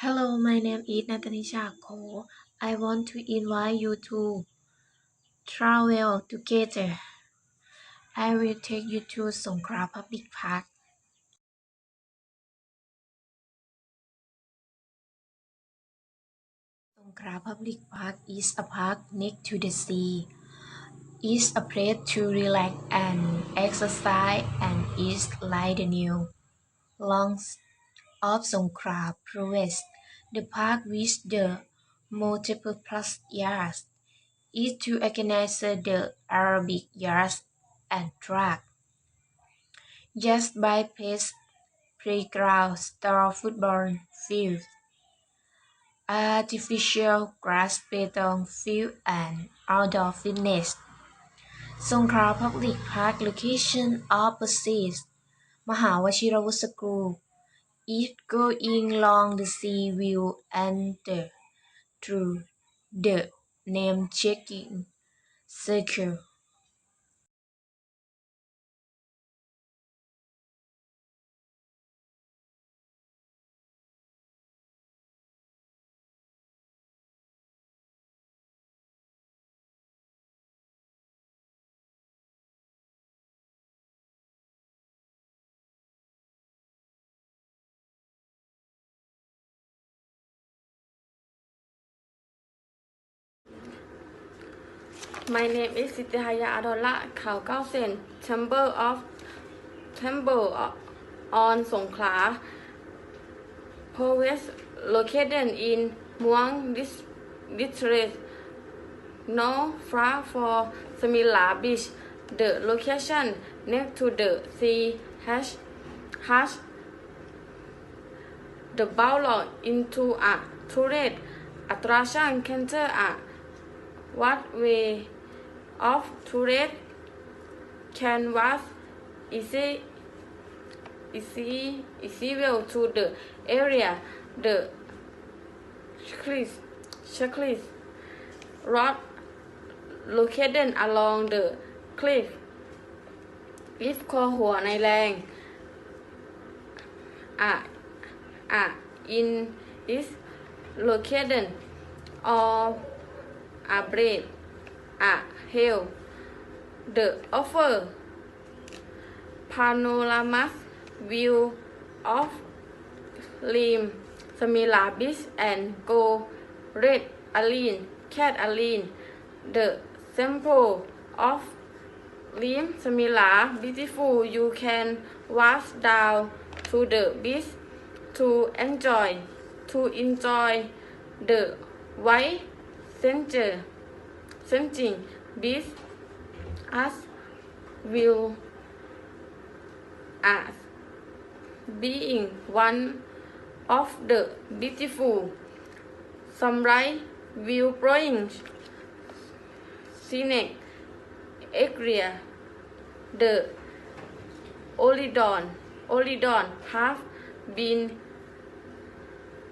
Hello, my name is Natanisha Ko. I want to invite you to travel together. I will take you to Songkhla Public Park. Songkhla Public Park is a park next to the sea. It's a place to relax and exercise and it's like the new lungs of Songkhla province. The park with the multiple plus yards is to organize the Arabic yards and track. Just by place playground, store football field, artificial grass beton field and outdoor fitness. Songkhla Public Park location opposite Mahawashira School is going along the sea will enter through the name checking circle. My name is Sitihaya Adola Khao Kao Sen Chamber of Chamber on Songkhla Province located in Muang Dis- District no far from Samila Beach. The location next to the sea has has the bowl into a tourist attraction center a what way of tourist can was easy easy accessible to the area the checklist checklist road located along the cliff is คอหัวในแรง a a in is located or a bread Ah, a hill the offer. Panoramic view of Lim Samila Beach and Go Red Aline, Cat Aline, the sample of Lim Samila beautiful. You can walk down to the beach to enjoy to enjoy the white center Sensing beach as will as being one of the beautiful sunrise viewpoints scenic area the Olidon Olidon have been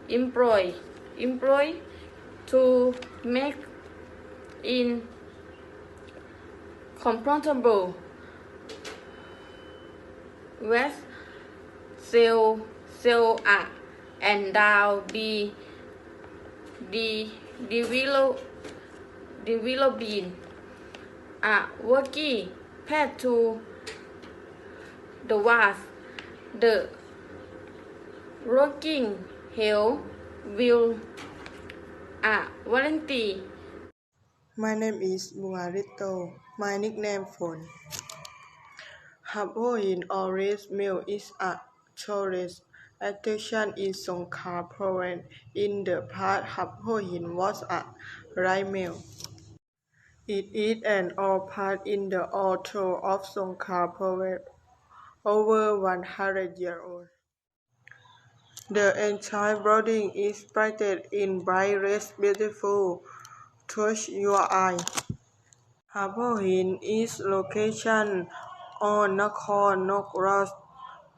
employed employed to make in comfortable west sail sail up and down the the develop developing a working path to the west the rocking hill will a volunteer My name is Bungarito. My nickname Phone. Hapoin Orange Mill is a tourist attraction in Songkhla province. In the past, Hapoin was a rice mill. It is an old part in the old of Songkhla province, over 100 years old. The entire building is painted in bright red, beautiful touch your eye. Hapoin is located on Nakhon Nok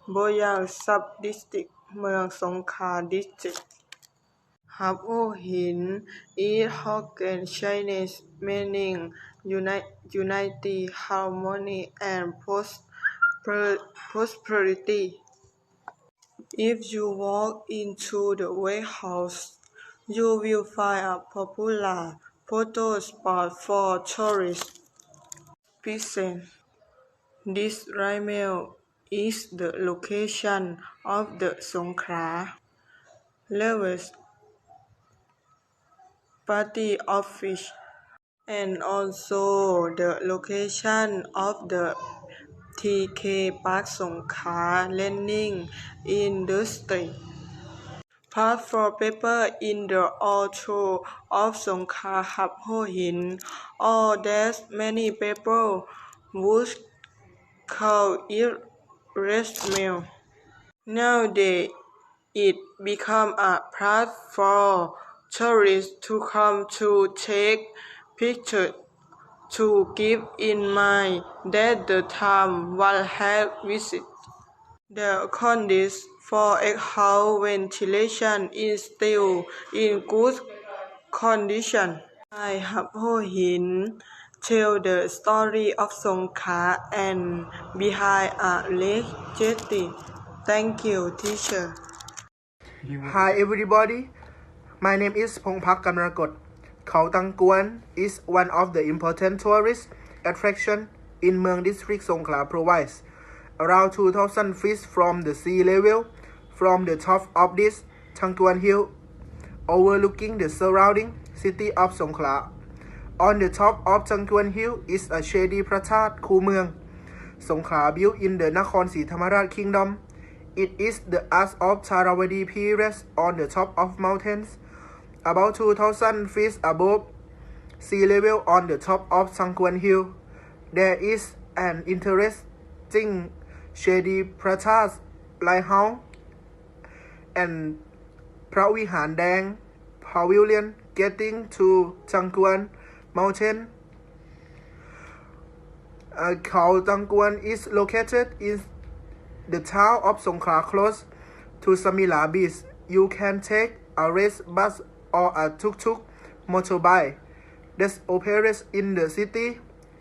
Boyang sub-district เมืองสงขลา district. Hapoin is Hokkien Chinese meaning unity, harmony and prosperity. If you walk into the warehouse, you will find a popular photo spot for tourists. Present. This mill is the location of the Songkhla Lewis Party Office and also the location of the TK Park Songkhla Lending Industry. For paper in the auto of Songkhla Hub Ho Hin or oh, there's many people would call it rest mill. Nowadays it become a place for tourists to come to take pictures to keep in mind that the time one had visit. The conditions for house ventilation is still in good condition. I have Hin tell the story of Songkhla and behind a legacy. Thank you, teacher. Hi everybody, my name is Pongpak Kamrakot. Khao Tang Kuan is one of the important tourist attraction in Mueang District Songkhla province. Around 2000 feet from the sea level, from the top of this Tangkuan Hill, overlooking the surrounding city of Songkhla. On the top of Tangkuan Hill is a shady Pratat Khu Mueang, Songkhla built in the Nakhon Si Thammarat Kingdom. It is the art of Tharavadi period on the top of mountains, about 2000 feet above sea level on the top of Tangkuan Hill. There is an interesting shady Pratat lighthouse and Pravihandang Pavilion getting to Tangkuan Mountain. Uh, Khao Changquan is located in the town of Songkhla close to Samila Beach. You can take a race bus or a tuk-tuk motorbike that operates in the city.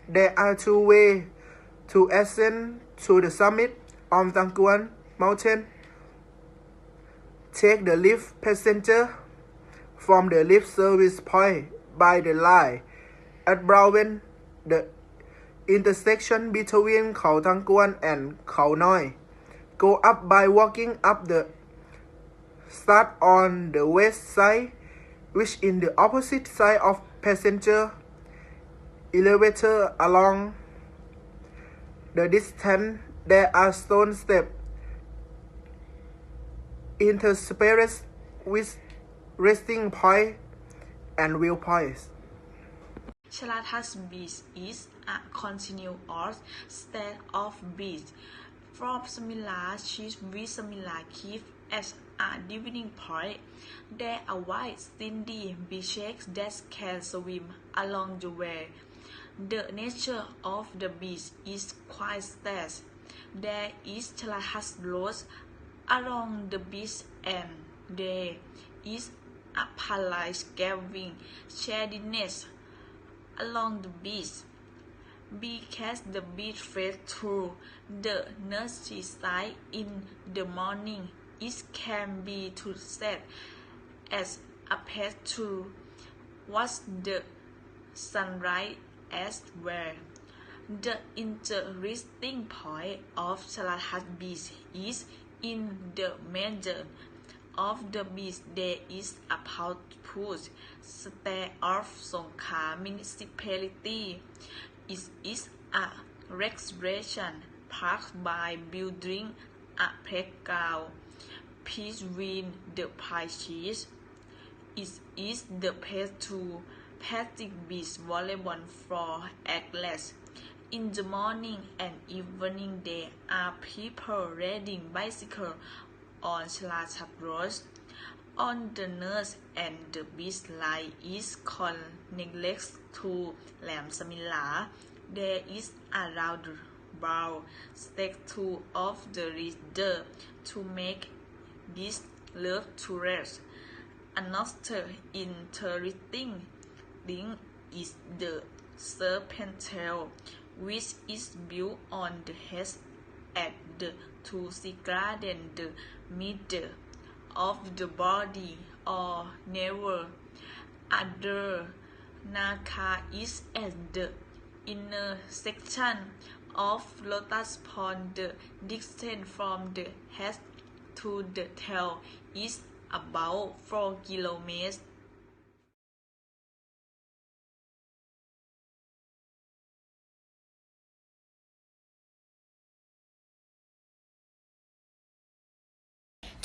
There are two ways to ascend to the summit of Tangkuan Mountain. Take the lift passenger from the lift service point by the line at Browen, the intersection between Khao Tangkuan and Khao Noi. Go up by walking up the start on the west side, which in the opposite side of passenger elevator along the distance there are stone steps interspersed with resting point and viewpoints. Chalatas Beach is a continuous state of beach from Samila Cheese with Samila Cliff as a dividing point. There are wide sandy beaches that can swim along the way. The nature of the beach is quite steep. There is Chalatas Road along the beach and there is a palace giving shadiness along the beach. Because the beach face to the nursery side in the morning, it can be to set as a place to watch the sunrise as well. The interesting point of Salahat Beach is in the middle of the beach there is a outpost state of Songkhla municipality. It is a recreation park by building a playground between the pitches. It is the place to practice beach volleyball for athletes. In the morning and evening there are people riding bicycle on Chalatak Road. On the nurse and the beach line is connected to Lam Samila. There is a roundabout statue of the leader to make this look tourist. Another interesting thing is the serpentine which is built on the head at the Tulsi Garden. The middle of the body or never. Other Naka is at the inner section of lotus pond. The distance from the head to the tail is about 4 kilometers.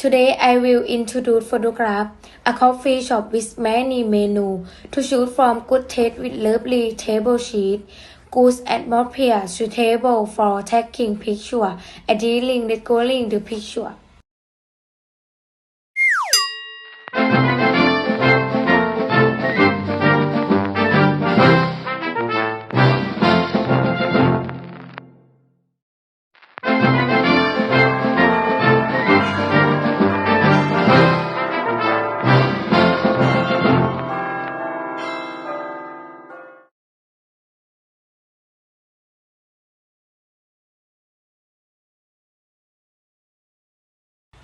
Today I will introduce photograph, a coffee shop with many menu to choose from good taste with lovely table sheet, good atmosphere suitable for taking picture, and ideally decorating the picture.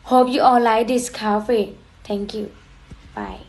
Hope you all like this cafe. Thank you. Bye.